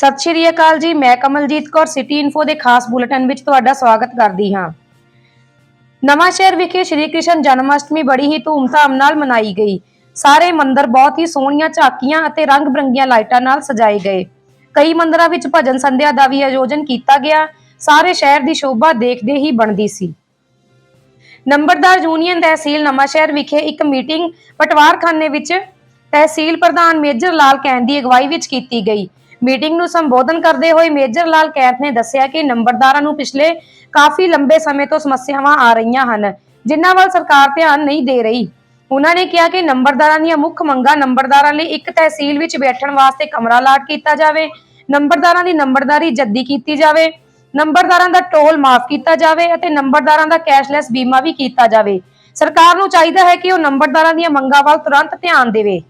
ਸਤਿ ਸ਼੍ਰੀ ਅਕਾਲ ਜੀ, ਮੈਂ ਕਮਲਜੀਤ ਕੌਰ ਸਿਟੀ ਇਨਫੋ ਦੇ ਖਾਸ ਬੁਲੇਟਿਨ ਵਿੱਚ ਤੁਹਾਡਾ ਸਵਾਗਤ ਕਰਦੀ ਹਾਂ। ਨਵਾਂ ਸ਼ਹਿਰ ਵਿਖੇ ਸ਼੍ਰੀ ਕ੍ਰਿਸ਼ਨ ਜਨਮਅਸ਼ਟਮੀ ਬੜੀ ਹੀ ਧੂਮਧਾਮ ਨਾਲ ਮਨਾਈ ਗਈ। ਸਾਰੇ ਮੰਦਿਰ ਬਹੁਤ ਹੀ ਸੋਹਣੀਆਂ ਝਾਕੀਆਂ ਅਤੇ ਰੰਗ-ਬਰੰਗੀਆਂ ਲਾਈਟਾਂ ਨਾਲ ਸਜਾਏ ਗਏ। ਕਈ ਮੰਦਿਰਾਂ ਵਿੱਚ ਭਜਨ ਸੰਧਿਆ ਦਾ ਵੀ ਆਯੋਜਨ ਕੀਤਾ ਗਿਆ। ਸਾਰੇ ਸ਼ਹਿਰ ਦੀ ਸ਼ੋਭਾ ਦੇਖਦੇ ਹੀ ਬਣਦੀ ਸੀ। ਨੰਬਰਦਾਰ ਯੂਨੀਅਨ ਤਹਿਸੀਲ ਨਵਾਂਸ਼ਹਿਰ ਵਿਖੇ ਇੱਕ ਮੀਟਿੰਗ ਪਟਵਾਰਖਾਨੇ ਵਿੱਚ ਤਹਿਸੀਲ ਪ੍ਰਧਾਨ ਮੇਜਰ ਲਾਲ ਕੈਂਥ ਦੀ ਅਗਵਾਈ ਵਿੱਚ ਕੀਤੀ ਗਈ। ਮੀਟਿੰਗ ਨੂੰ ਸੰਬੋਧਨ ਕਰਦੇ ਹੋਏ ਮੇਜਰ ਲਾਲ ਕੈਂਥ ਨੇ ਦੱਸਿਆ ਕਿ ਨੰਬਰਦਾਰਾਂ ਨੂੰ ਪਿਛਲੇ ਕਾਫੀ ਲੰਬੇ ਸਮੇਂ ਤੋਂ ਸਮੱਸਿਆਵਾਂ ਆ ਰਹੀਆਂ ਹਨ, ਜਿਨ੍ਹਾਂ ਵੱਲ ਸਰਕਾਰ ਧਿਆਨ ਨਹੀਂ ਦੇ ਰਹੀ। ਉਹਨਾਂ ਨੇ ਕਿਹਾ ਕਿ ਨੰਬਰਦਾਰਾਂ ਦੀਆਂ ਮੁੱਖ ਮੰਗਾਂ ਨੰਬਰਦਾਰਾਂ ਲਈ ਇੱਕ ਤਹਿਸੀਲ ਵਿੱਚ ਬੈਠਣ ਵਾਸਤੇ ਕਮਰਾ ਲਾਟ ਕੀਤਾ ਜਾਵੇ, ਨੰਬਰਦਾਰਾਂ ਦੀ ਨੰਬਰਦਾਰੀ ਜੱਦੀ ਕੀਤੀ ਜਾਵੇ, ਨੰਬਰਦਾਰਾਂ ਦਾ ਟੋਲ ਮਾਫ ਕੀਤਾ ਜਾਵੇ ਅਤੇ ਨੰਬਰਦਾਰਾਂ ਦਾ ਕੈਸ਼ਲੈਸ ਬੀਮਾ ਵੀ ਕੀਤਾ ਜਾਵੇ। ਸਰਕਾਰ ਨੂੰ ਚਾਹੀਦਾ ਹੈ ਕਿ ਉਹ ਨੰਬਰਦਾਰਾਂ ਦੀਆਂ ਮੰਗਾਂ ਵੱਲ ਤੁਰੰਤ ਧਿਆਨ ਦੇਵੇ।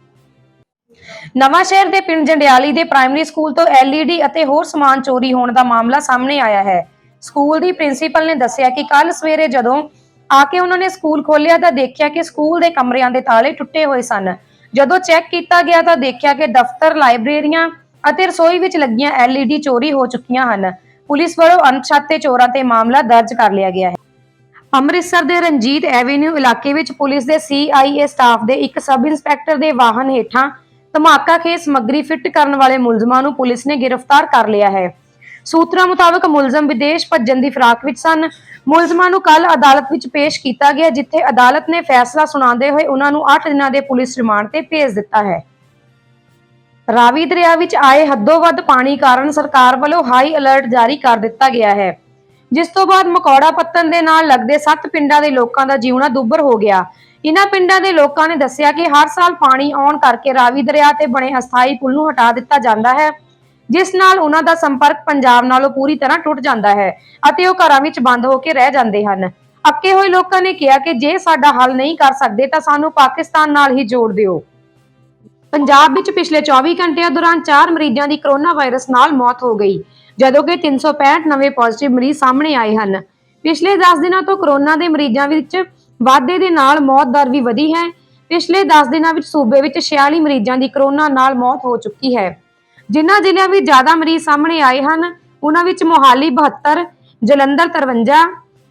ਨਵਾਂ ਸ਼ਹਿਰ ਦੇ ਪਿੰਡ ਜੰਡਿਆਲੀ ਦੇ ਪ੍ਰਾਇਮਰੀ ਸਕੂਲ ਤੋਂ LED ਅਤੇ ਹੋਰ ਸਮਾਨ ਚੋਰੀ ਹੋਣ ਦਾ ਮਾਮਲਾ ਸਾਹਮਣੇ ਆਇਆ ਹੈ। ਸਕੂਲ ਦੀ ਪ੍ਰਿੰਸੀਪਲ ਨੇ ਦੱਸਿਆ ਕਿ ਕੱਲ ਸਵੇਰੇ ਜਦੋਂ ਆ ਕੇ ਉਹਨਾਂ ਨੇ ਸਕੂਲ ਖੋਲ੍ਹਿਆ ਤਾਂ ਦੇਖਿਆ ਕਿ ਸਕੂਲ ਦੇ ਕਮਰਿਆਂ ਦੇ ਤਾਲੇ ਟੁੱਟੇ ਹੋਏ ਸਨ। ਜਦੋਂ ਚੈੱਕ ਕੀਤਾ ਗਿਆ ਤਾਂ ਦੇਖਿਆ ਕਿ ਦਫ਼ਤਰ, ਲਾਇਬ੍ਰੇਰੀਆਂ ਅਤੇ ਰਸੋਈ ਵਿੱਚ ਲੱਗੀਆਂ LED ਚੋਰੀ ਹੋ ਚੁੱਕੀਆਂ ਹਨ। ਪੁਲਿਸ ਵੱਲੋਂ ਅਣਛਾਤੇ ਚੋਰਾਂ ਤੇ ਮਾਮਲਾ ਦਰਜ ਕਰ ਲਿਆ ਗਿਆ ਹੈ। ਅੰਮ੍ਰਿਤਸਰ ਦੇ ਰਣਜੀਤ ਐਵੇਨਿਊ ਇਲਾਕੇ ਵਿੱਚ ਪੁਲਿਸ ਦੇ CIA ਸਟਾਫ ਦੇ ਇੱਕ ਸਬ ਇੰਸਪੈਕਟਰ ਦੇ ਵਾਹਨ ਹੇਠਾਂ ਧਮਾਕਾ ਖੇਸ ਸਮੱਗਰੀ ਫਿੱਟ ਕਰਨ ਵਾਲੇ ਮੁਲਜ਼ਮਾਂ ਨੂੰ ਪੁਲਿਸ ਨੇ ਗ੍ਰਿਫਤਾਰ ਕਰ ਲਿਆ ਹੈ। ਸੂਤਰਾਂ ਮੁਤਾਬਕ ਮੁਲਜ਼ਮ ਵਿਦੇਸ਼ ਭੱਜਣ ਦੀ ਫਿਰਾਕ ਵਿੱਚ ਸਨ। ਮੁਲਜ਼ਮਾਂ ਨੂੰ ਕੱਲ ਅਦਾਲਤ ਵਿੱਚ ਪੇਸ਼ ਕੀਤਾ ਗਿਆ, ਜਿੱਥੇ ਅਦਾਲਤ ਨੇ ਫੈਸਲਾ ਸੁਣਾਉਂਦੇ ਹੋਏ ਉਹਨਾਂ ਨੂੰ 8 ਦਿਨਾਂ ਦੇ ਪੁਲਿਸ ਰਿਮਾਂਡ ਤੇ ਭੇਜ ਦਿੱਤਾ ਹੈ। ਰਾਵੀ ਦਰਿਆ ਵਿੱਚ ਆਏ ਹੱਦੋਂ ਵੱਧ ਪਾਣੀ ਕਾਰਨ ਸਰਕਾਰ ਵੱਲੋਂ ਹਾਈ ਅਲਰਟ ਜਾਰੀ ਕਰ ਦਿੱਤਾ ਗਿਆ ਹੈ। ਜਿਸ ਤੋਂ ਬਾਅਦ ਮਕੌੜਾ ਪੱਤਨ ਦੇ ਨਾਲ ਲੱਗਦੇ 7 ਪਿੰਡਾਂ ਦੇ ਲੋਕਾਂ ਦਾ ਜੀਵਣਾ ਦੁੱਭਰ ਹੋ ਗਿਆ। ਇਨ੍ਹਾਂ ਪਿੰਡਾਂ ਦੇ ਲੋਕਾਂ ਨੇ ਦੱਸਿਆ ਕਿ ਹਰ ਸਾਲ ਪਾਣੀ ਆਉਣ ਕਰਕੇ ਰਾਵੀ ਦਰਿਆ ਤੇ ਬਣੇ ਅਸਥਾਈ ਪੁਲ ਨੂੰ ਹਟਾ ਦਿੱਤਾ ਜਾਂਦਾ ਹੈ, ਜਿਸ ਨਾਲ ਉਹਨਾਂ ਦਾ ਸੰਪਰਕ ਪੰਜਾਬ ਨਾਲੋਂ ਪੂਰੀ ਤਰ੍ਹਾਂ ਟੁੱਟ ਜਾਂਦਾ ਹੈ ਅਤੇ ਉਹ ਘਰਾਂ ਵਿੱਚ ਬੰਦ ਹੋ ਕੇ ਰਹਿ ਜਾਂਦੇ ਹਨ। ਅੱਕੇ ਹੋਏ ਲੋਕਾਂ ਨੇ ਕਿਹਾ ਕਿ ਜੇ ਸਾਡਾ ਹੱਲ ਨਹੀਂ ਕਰ ਸਕਦੇ ਤਾਂ ਸਾਨੂੰ ਪਾਕਿਸਤਾਨ ਨਾਲ ਹੀ ਜੋੜ ਦਿਓ। ਪੰਜਾਬ ਵਿੱਚ ਪਿਛਲੇ 24 ਘੰਟਿਆਂ ਦੌਰਾਨ 4 ਮਰੀਜ਼ਾਂ ਦੀ ਕੋਰੋਨਾ ਵਾਇਰਸ ਨਾਲ ਮੌਤ ਹੋ ਗਈ, ਜਦੋਂ ਕਿ 365 ਨਵੇਂ ਪੋਜ਼ਿਟਿਵ ਮਰੀਜ਼ ਸਾਹਮਣੇ ਆਏ ਹਨ। ਪਿਛਲੇ 10 ਦਿਨਾਂ ਤੋਂ ਕੋਰੋਨਾ ਦੇ ਮਰੀਜ਼ਾਂ ਵਿੱਚ ਵਾਧੇ ਦੇ ਨਾਲ ਮੌਤ ਦਰ ਵੀ ਵਧੀ ਹੈ। ਪਿਛਲੇ 10 ਦਿਨਾਂ ਵਿੱਚ ਸੂਬੇ ਵਿੱਚ 46 ਮਰੀਜ਼ਾਂ ਦੀ ਕਰੋਨਾ ਨਾਲ ਮੌਤ ਹੋ ਚੁੱਕੀ ਹੈ। ਜਿਨ੍ਹਾਂ ਜ਼ਿਲ੍ਹਿਆਂ ਵਿੱਚ ਜ਼ਿਆਦਾ ਮਰੀਜ਼ ਸਾਹਮਣੇ ਆਏ ਹਨ, ਉਹਨਾਂ ਵਿੱਚ ਮੋਹਾਲੀ 72 ਜਲੰਧਰ 53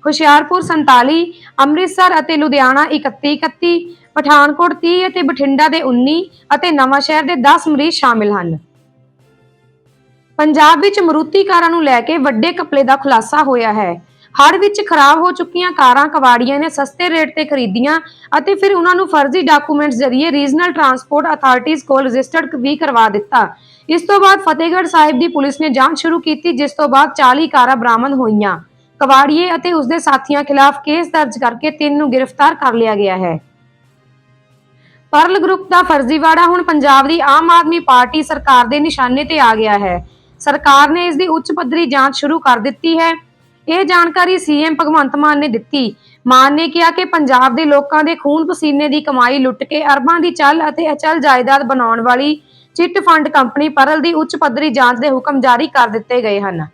ਹੁਸ਼ਿਆਰਪੁਰ 47 ਅੰਮ੍ਰਿਤਸਰ ਅਤੇ ਲੁਧਿਆਣਾ 31 31 ਪਠਾਨਕੋਟ 30 ਅਤੇ ਬਠਿੰਡਾ ਦੇ 19 ਅਤੇ ਨਵਾਂ ਸ਼ਹਿਰ ਦੇ 10 ਮਰੀਜ਼ ਸ਼ਾਮਿਲ ਹਨ। ਪੰਜਾਬ ਵਿੱਚ ਮਰੂਤੀ ਕਾਰਾਂ ਨੂੰ ਲੈ ਕੇ ਵੱਡੇ ਘਪਲੇ ਦਾ ਖੁਲਾਸਾ ਹੋਇਆ ਹੈ। ਹੜ ਵਿੱਚ ਖਰਾਬ ਹੋ ਚੁੱਕੀਆਂ ਕਾਰਾਂ ਕਵਾੜੀਆਂ ਨੇ ਸਸਤੇ ਰੇਟ ਤੇ ਖਰੀਦੀਆਂ ਅਤੇ ਫਿਰ ਉਹਨਾਂ ਨੂੰ ਫਰਜ਼ੀ ਡਾਕੂਮੈਂਟਸ ਜ਼ਰੀਏ ਰੀਜਨਲ ਟਰਾਂਸਪੋਰਟ ਅਥਾਰਟੀਜ਼ ਕੋਲ ਰਜਿਸਟਰਡ ਵੀ ਕਰਵਾ ਦਿੱਤਾ। ਇਸ ਤੋਂ ਬਾਅਦ ਫਤਿਹਗੜ੍ਹ ਸਾਹਿਬ ਦੀ ਪੁਲਿਸ ਨੇ ਜਾਂਚ ਸ਼ੁਰੂ ਕੀਤੀ, ਜਿਸ ਤੋਂ ਬਾਅਦ 40 ਕਾਰਾਂ ਬਰਾਮਦ ਹੋਈਆਂ। ਕਵਾੜੀਏ ਅਤੇ ਉਸਦੇ ਸਾਥੀਆਂ ਖਿਲਾਫ ਕੇਸ ਦਰਜ ਕਰਕੇ ਤਿੰਨ ਨੂੰ ਗ੍ਰਿਫਤਾਰ ਕਰ ਲਿਆ ਗਿਆ ਹੈ। ਪਰਲ ਗਰੁੱਪ ਦਾ ਫਰਜ਼ੀਵਾੜਾ ਹੁਣ ਪੰਜਾਬ ਦੀ ਆਮ ਆਦਮੀ ਪਾਰਟੀ ਸਰਕਾਰ ਦੇ ਨਿਸ਼ਾਨੇ ਤੇ ਆ ਗਿਆ ਹੈ। ਸਰਕਾਰ ਨੇ ਇਸ ਦੀ ਉੱਚ ਪੱਧਰੀ ਜਾਂਚ ਸ਼ੁਰੂ ਕਰ ਦਿੱਤੀ ਹੈ। ਇਹ ਜਾਣਕਾਰੀ ਸੀਐਮ ਭਗਵੰਤ ਮਾਨ ਨੇ ਦਿੱਤੀ। ਮਾਨ ਨੇ ਕਿਹਾ ਕਿ ਪੰਜਾਬ ਦੇ ਲੋਕਾਂ ਦੇ ਖੂਨ ਪਸੀਨੇ ਦੀ ਕਮਾਈ ਲੁੱਟ ਕੇ ਅਰਬਾਂ ਦੀ ਚੱਲ ਅਤੇ ਅਚਲ ਜਾਇਦਾਦ ਬਣਾਉਣ ਵਾਲੀ ਚਿੱਟ ਫੰਡ ਕੰਪਨੀ ਪਰਲ ਦੀ ਉੱਚ ਪੱਧਰੀ ਜਾਂਚ ਦੇ ਹੁਕਮ ਜਾਰੀ ਕਰ ਦਿੱਤੇ ਗਏ ਹਨ।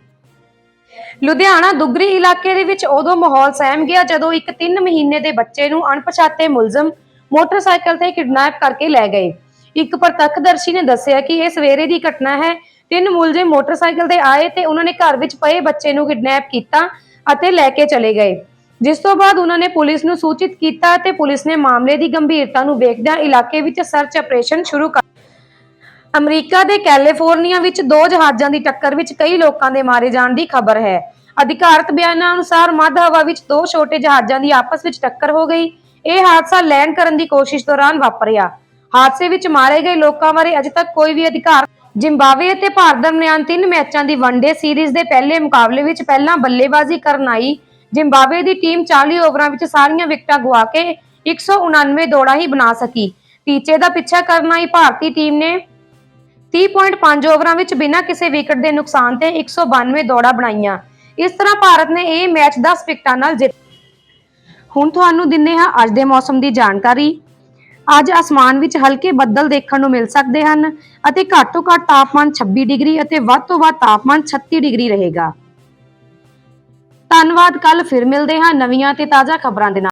ਲੁਧਿਆਣਾ ਦੁੱਗਰੀ ਇਲਾਕੇ ਦੇ ਵਿੱਚ ਉਦੋਂ ਮਾਹੌਲ ਸਹਿਮ ਗਿਆ ਜਦੋਂ ਇੱਕ 3 ਮਹੀਨੇ ਦੇ ਬੱਚੇ ਨੂੰ ਅਣਪਛਾਤੇ ਮੁਲਜ਼ਮ ਮੋਟਰਸਾਈਕਲ ਤੇ ਕਿਡਨੈਪ ਕਰਕੇ ਲੈ ਗਏ। ਇੱਕ ਪ੍ਰਤੱਖਦਰਸ਼ੀ ਨੇ ਦੱਸਿਆ ਕਿ ਇਹ ਸਵੇਰੇ ਦੀ ਘਟਨਾ ਹੈ ਤਿੰਨ ਮੁਲਜ਼ਮ ਮੋਟਰਸਾਈਕਲ ਤੇ ਆਏ ਤੇ ਉਹਨਾਂ ਨੇ ਘਰ ਵਿੱਚ ਪਏ ਬੱਚੇ ਨੂੰ ਕਿਡਨੈਪ ਕੀਤਾ ਅਤੇ ਲੈ ਕੇ ਚਲੇ ਗਏ। ਜਿਸ ਤੋਂ ਬਾਅਦ ਉਹਨਾਂ ਨੇ ਪੁਲਿਸ ਨੂੰ ਸੂਚਿਤ ਕੀਤਾ ਤੇ ਪੁਲਿਸ ਨੇ ਮਾਮਲੇ ਦੀ ਗੰਭੀਰਤਾ ਨੂੰ ਵੇਖਦਿਆਂ ਇਲਾਕੇ ਵਿੱਚ ਸਰਚ ਆਪਰੇਸ਼ਨ ਸ਼ੁਰੂ ਕਰ ਅਮਰੀਕਾ ਦੇ ਕੈਲੀਫੋਰਨੀਆ ਵਿੱਚ ਦੋ ਜਹਾਜ਼ਾਂ ਦੀ ਟੱਕਰ ਵਿੱਚ ਕਈ ਲੋਕਾਂ ਦੇ ਮਾਰੇ ਜਾਣ ਦੀ ਖਬਰ ਹੈ। ਅਧਿਕਾਰਤ ਬਿਆਨਾਂ ਅਨੁਸਾਰ ਮੱਧ ਹਵਾ ਵਿੱਚ ਦੋ ਛੋਟੇ ਜਹਾਜ਼ਾਂ ਦੀ ਆਪਸ ਵਿੱਚ ਟੱਕਰ ਹੋ ਗਈ। ਇਹ ਹਾਦਸਾ ਲੈਂਡ ਕਰਨ ਦੀ ਕੋਸ਼ਿਸ਼ ਦੌਰਾਨ ਵਾਪਰਿਆ। ਹਾਦਸੇ ਵਿੱਚ ਮਾਰੇ ਗਏ ਲੋਕਾਂ ਬਾਰੇ ਅਜੇ ਤੱਕ ਕੋਈ ਵੀ ਅਧਿਕਾਰ ਜ਼ਿੰਬਾਬਵੇ ਅਤੇ ਭਾਰਤ ਦਰਮਿਆਨ ਤਿੰਨ ਮੈਚਾਂ ਦੀ ਵਨਡੇ ਸੀਰੀਜ਼ ਦੇ ਪਹਿਲੇ ਮੁਕਾਬਲੇ ਵਿੱਚ ਪਹਿਲਾਂ ਬੱਲੇਬਾਜ਼ੀ ਕਰਨ ਆਈ। ਜ਼ਿੰਬਾਬਵੇ ਦੀ ਟੀਮ 40 ਓਵਰਾਂ ਵਿੱਚ ਸਾਰੀਆਂ ਵਿਕਟਾਂ ਗਵਾ ਕੇ 199 ਦੌੜਾਂ ਹੀ ਬਣਾ ਸਕੀ। ਟੀਚੇ ਦਾ ਪਿੱਛਾ ਕਰਨ ਆਈ ਭਾਰਤੀ ਟੀਮ ਨੇ 30.5 ਓਵਰਾਂ ਵਿੱਚ ਬਿਨਾਂ ਕਿਸੇ ਵਿਕਟ ਦੇ ਨੁਕਸਾਨ ਤੇ 192 ਦੌੜਾਂ ਬਣਾਈਆਂ। ਇਸ ਤਰ੍ਹਾਂ ਭਾਰਤ ਨੇ ਇਹ ਮੈਚ 10 ਵਿਕਟਾਂ ਨਾਲ ਜਿੱਤ ਹੁਣ ਤੁਹਾਨੂੰ ਦਿੰਨੇ ਹਾਂ ਅੱਜ ਦੇ ਮੌਸਮ ਦੀ ਜਾਣਕਾਰੀ। ਅੱਜ ਅਸਮਾਨ ਵਿੱਚ ਹਲਕੇ ਬੱਦਲ ਦੇਖਣ ਨੂੰ ਮਿਲ ਸਕਦੇ ਹਨ ਅਤੇ ਘੱਟ ਤੋਂ ਘੱਟ ਤਾਪਮਾਨ 26 ਡਿਗਰੀ ਅਤੇ ਵੱਧ ਤੋਂ ਵੱਧ ਤਾਪਮਾਨ 36 ਡਿਗਰੀ ਰਹੇਗਾ। ਧੰਨਵਾਦ ਕੱਲ ਫਿਰ ਮਿਲਦੇ ਹਾਂ ਨਵੀਆਂ ਤੇ ਤਾਜ਼ਾ ਖਬਰਾਂ ਦੇ ਨਾਲ।